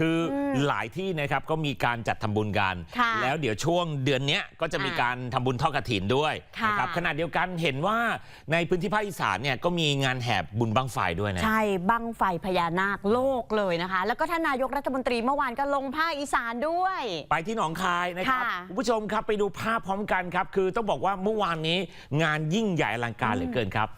คืออมหลายที่นะครับก็มีการจัดทำบุญกันค่ะแล้วเดี๋ยวช่วงเดือนเนี้ยก็จะมีอ่าการทำบุญทอดกระถินด้วยค่ะนะครับขณะเดียวกันเห็นว่าในพื้นที่ภาคอีสานเนี่ยก็มีงานแห่บุญบังไฟด้วยนะใช่บั้งไฟพญานาคโลกเลยนะคะ แล้วก็ท่านนายกรัฐมนตรีเมื่อวานก็ลงภาคอีสานด้วย ไปที่หนองคายนะครับค่ะคุณผู้ชมครับไปดูภาพพร้อมกันครับ คือต้องบอกว่าเมื่อวานนี้งานยิ่งใหญ่อลังการเหลือเกินครับ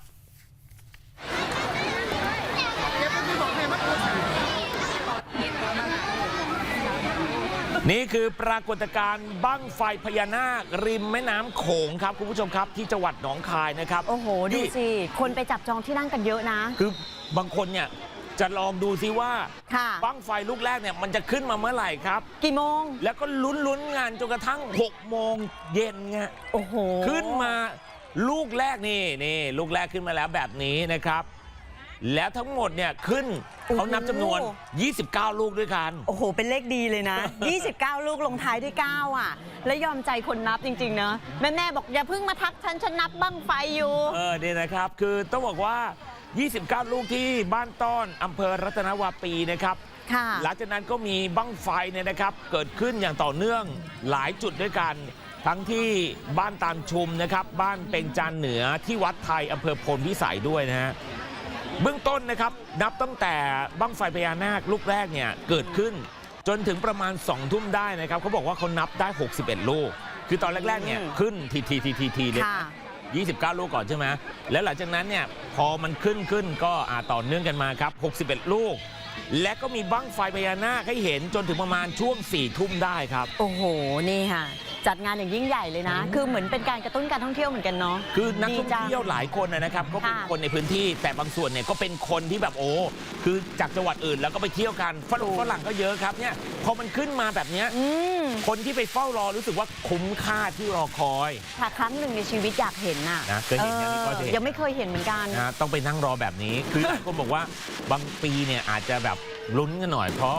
นี่คือปรากฏการณ์บั้งไฟพญานาคริมแม่น้ำโขงครับคุณผู้ชมครับที่จังหวัดหนองคายนะครับโอ้โห ดูนี่สิ คนไปจับจองที่นั่งกันเยอะนะ คือบางคนเนี่ยจะลองดูซิว่าค่ะ บั้งไฟลูกแรกเนี่ยมันจะขึ้นมาเมื่อไหร่ครับ กี่โมง แล้วก็ลุ้นลุ้นๆงานจนกระทั่ง 6 โมงเย็นไงโอ้โห ขึ้นมาลูกแรกนี่นี่ลูกแรกขึ้นมาแล้วแบบนี้นะครับ แล้วทั้งหมดเนี่ยขึ้นโอ้โหเขานับจำนวน 29 ลูกด้วยกัน โอ้โห เป็นเลขดีเลยนะ 29 ลูกลงท้ายด้วย 9 อะ แล้วยอมใจคนนับจริงๆนะแม่แม่ๆบอกอย่าเพิ่งมาทักฉันฉันนับบั้งไฟอยู่ เออเนี่ยนะครับ คือต้องบอกว่า 29 ลูกที่บ้านต้อนอำเภอรัตนวาปีนะครับค่ะหลังจากนั้นก็มีบั้งไฟเนี่ยนะครับ เกิดขึ้นอย่างต่อเนื่องหลายจุดด้วยกัน ทั้งที่บ้านตานชุมนะครับ บ้านเป็งจานเหนือที่วัดไทยอำเภอพลพิสัยด้วยนะฮะ เบื้องต้นนะครับนับตั้งแต่บั้งไฟพญานาคลูกแรกเนี่ยเกิดขึ้น จนถึงประมาณ2ทุ่มได้นะครับเขาบอกว่าเขานับได้ 61 ลูก คือตอนแรกๆเนี่ยอืมขึ้นทีทีทีทีทีเลยค่ะ29 ลูกก่อนใช่ไหมแล้วหลังจากนั้นเนี่ยพอมันขึ้นขึ้นก็อ่าต่อเนื่องกันมาครับ 61 ลูก และก็มีบั้งไฟพญานาคให้เห็นจนถึงประมาณช่วง4ี่ทุ่มได้ครับ โอ้โห นี่ค่ะ จัดงานอย่างยิ่งใหญ่เลยนะ คือเหมือนเป็นการกระตุ้นการท่องเที่ยวเหมือนกันเนาะ คือนักดีท่องจังเที่ยวหลายคนนะนะครับก็เป็นค่ะคนในพื้นที่แต่บางส่วนเนี่ยก็เป็นคนที่แบบโอ้คือจากจังหวัดอื่นแล้วก็ไปเที่ยวกันฝรั่งฝรั่งก็เยอะครับเนี่ยพอมันขึ้นมาแบบเนี้ยอืมคนที่ไปเฝ้ารอรู้สึกว่าคุ้มค่าที่รอคอย ถ้าครั้งหนึ่งในชีวิตอยากเห็นน่ะนะเคยเห็นยังนี่ก็จะเห็น ยังไม่เคยเห็นเหมือนกัน นะต้องไปนั่งรอแบบนี้ คือหลายคนบอกว่าบางปีเนี่ยอาจจะแบบลุ้นกันหน่อย เพราะ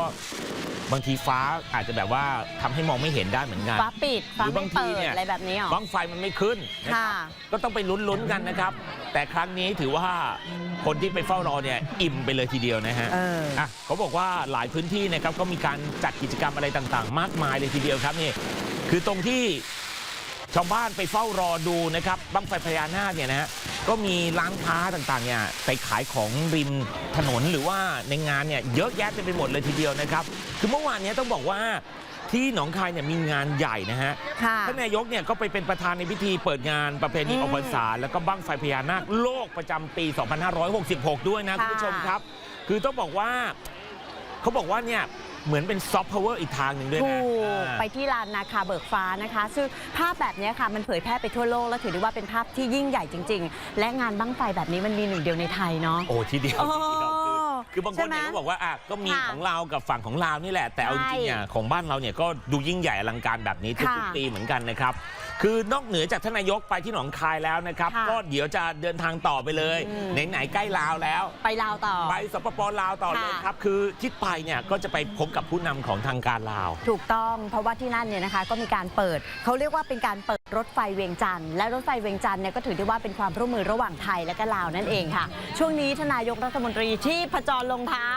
บางทีฟ้าอาจจะแบบว่าทำให้มองไม่เห็นได้เหมือนกัน ฟ้าปิด ฟ้าหรือบาไม่งทีเปิด เนี่ย อะไรแบบนี้หรอ บ้างไฟมันไม่ขึ้นนะครับค่ะก็ต้องไปลุ้นๆกันนะครับ แต่ครั้งนี้ถือว่าคนที่ไปเฝ้ารอเนี่ยอิ่มไปเลยทีเดียวนะฮะ เออ อะเขาบอกว่าหลายพื้นที่นะครับก็มีการจัดกิจกรรมอะไรต่างๆ มากมายเลยทีเดียวครับนี่คือตรงที่ชาวบ้านไปเฝ้ารอดูนะครับบั้งไฟพญานาคเนี่ยนะฮะ ก็มีร้านค้าต่างๆเนี่ยไปขายของริมถนนหรือว่าในงานเนี่ยเยอะแยะเต็มไปหมดเลยทีเดียวนะครับ คือเมื่อวานเนี้ต้องบอกว่าที่หนองคายเนี่ยมีงานใหญ่นะฮะค่ะท่านนายกเนี่ยก็ไปเป็นประธานในพิธีเปิดงานประเพณีอืมออกพรรษาแล้วก็บั้งไฟพญานาคโลกประจำปี 2566 ด้วยนะค่ะคุณผู้ชมครับ คือต้องบอกว่า เขาบอกว่าเนี่ยเหมือนเป็นซอฟต์พาวเวอร์อีกทางหนึ่งด้วยถูนะกอ่า ไปที่ลานนาคาเบิกฟ้านะคะ ซึ่งภาพแบบนี้ค่ะ มันเผยแพร่ไปทั่วโลก และถือได้ว่าเป็นภาพที่ยิ่งใหญ่จริง ๆ และงานบั้งไฟแบบนี้มันมีหนึ่งเดียวในไทยเนาะ โอ้ ทีเดียวโอ้ทีเดียว คือคือบางคนเนี่ยใช่ไหมก็บอกว่าอะก็มีค่ะของเรากับฝั่งของลาวนี่แหละ แต่เอาจใช่ริงๆเนี่ยของบ้านเราเนี่ยก็ดูยิ่งใหญ่อลังการแบบนี้ทุกค่ะๆปีเหมือนกันนะครับ คือนอกเหนือจากท่านนายกไปที่หนองคายแล้วนะครับ ค่ะก็เดี๋ยวจะเดินทางต่อไปเลย อืม ไหนๆใกล้ลาวแล้ว ไปลาวต่อ ไปสปปลาวต่อเลยค่ะ ครับ คือที่ไปเนี่ยก็จะไปพบกับผู้นำของทางการลาว ถูกต้องเพราะว่าที่นั่นเนี่ยนะคะก็มีการเปิด เขาเรียกว่าเป็นการเปิดรถไฟเวียงจันทร์และรถไฟเวียงจันทร์เนี่ยก็ถือได้ว่าเป็นความร่วมมือระหว่างไทยและก็ลาวนั่นเองค่ะ ช่วงนี้ทานนายกรัฐมนตรีที่ผจรลงเท้า